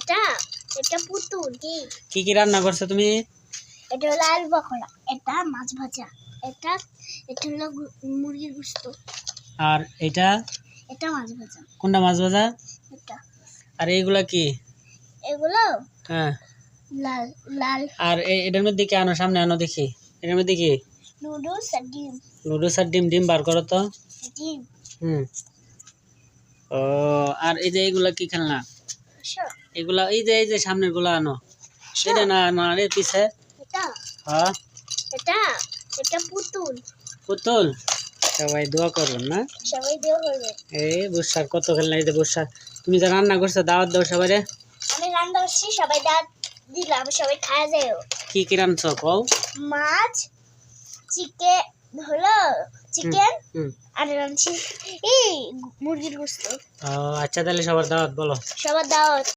এটা এটা পুতুল কি? কি কি রান্না করছ তুমি? এটা হলো আলু পকোড়া এটা মাছ ভাজা এটা এটা হলো মুরগির গুস্ত। আর এটা? এটা মাছ ভাজা। কোনটা মাছ ভাজা? এটা। আর এইগুলা কি? এগুলো? হ্যাঁ। লাল লাল। আর এটার মধ্যে কি আনো সামনে আনো দেখি। এটার মধ্যে কি? নুডলস আর ডিম। নুডলস আর ডিম ডিম বার করো তো। ডিম। হুম। ও আর এই যে এইগুলা কি খেলনা? এগুলা এই যে এই যে সামনেরগুলা আনো। এটা। না না রে পিছে। এটা। হ্যাঁ? এটা এটা পুতুল। পুতুল? সবাই দোয়া করবেন না? সবাই দেওয়া করবে এই বুসার কত খেলনা এই যে বুসার তুমি যা রান্না করছ দাওয়াত দাও সবাই রে আমি রান্না করছি সবাই দাঁত দিলাম সবাই খাওয়া যায় কি কি রাঁধছো কও? মাছ চিকেন হলো চিকেন আর রাঁধছি এই মুরগির গোস্ত। আচ্ছা তাহলে সবার দাওয়াত বলো। সবার দাওয়াত।